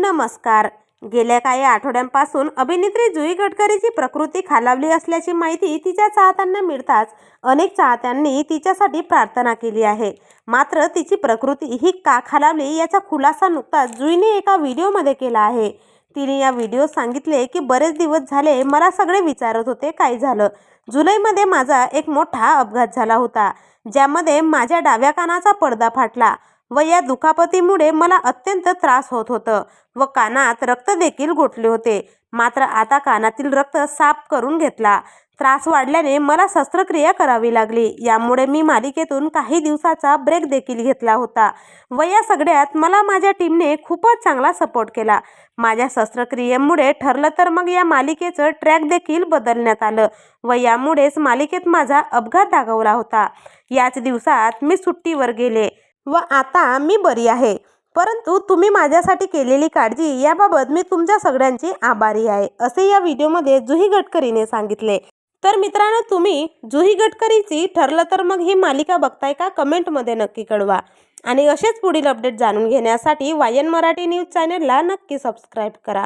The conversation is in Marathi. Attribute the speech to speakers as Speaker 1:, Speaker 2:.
Speaker 1: नमस्कार. गेल्या काही आठवड्यांपासून अभिनेत्री जुई गडकरीची प्रकृती खालावली असल्याची माहिती तिच्या चाहत्यांना मिळताच अनेक चाहत्यांनी तिच्यासाठी प्रार्थना केली आहे. मात्र तिची प्रकृती ही का खालावली याचा खुलासा नुकताच जुईने एका व्हिडिओमध्ये केला आहे. तिने या व्हिडिओ सांगितले की बरेच दिवस झाले मला सगळे विचारत होते काय झालं. जुलैमध्ये माझा एक मोठा अपघात झाला होता ज्यामध्ये माझ्या डाव्या कानाचा पडदा फाटला. व या दुखापतीमुळे मला अत्यंत त्रास होत होतं व कानात रक्त देखील गोठले होते. मात्र आता कानातील रक्त साफ करून घेतला. त्रास वाढल्याने मला शस्त्रक्रिया करावी लागली. यामुळे मी मालिकेतून काही दिवसाचा ब्रेक देखील घेतला होता व या सगळ्यात मला माझ्या टीमने खूपच चांगला सपोर्ट केला. माझ्या शस्त्रक्रियेमुळे ठरलं तर मग या मालिकेचं ट्रॅक देखील बदलण्यात आलं व यामुळेच मालिकेत माझा अपघात दाखवला होता. याच दिवसात मी सुट्टीवर गेले. व आता मी बरी आहे. परंतु तुम्ही माझ्यासाठी केलेली काळजी याबाबत मी तुमच्या सगळ्यांची आभारी आहे असे या व्हिडिओमध्ये जुही गडकरीने सांगितले. तर मित्रांनो तुम्ही जुही गडकरीची ठरलं तर मग ही मालिका बघताय का? कमेंटमध्ये नक्की कळवा. आणि असेच पुढील अपडेट जाणून घेण्यासाठी वायन मराठी न्यूज चॅनलला नक्की सबस्क्राईब करा.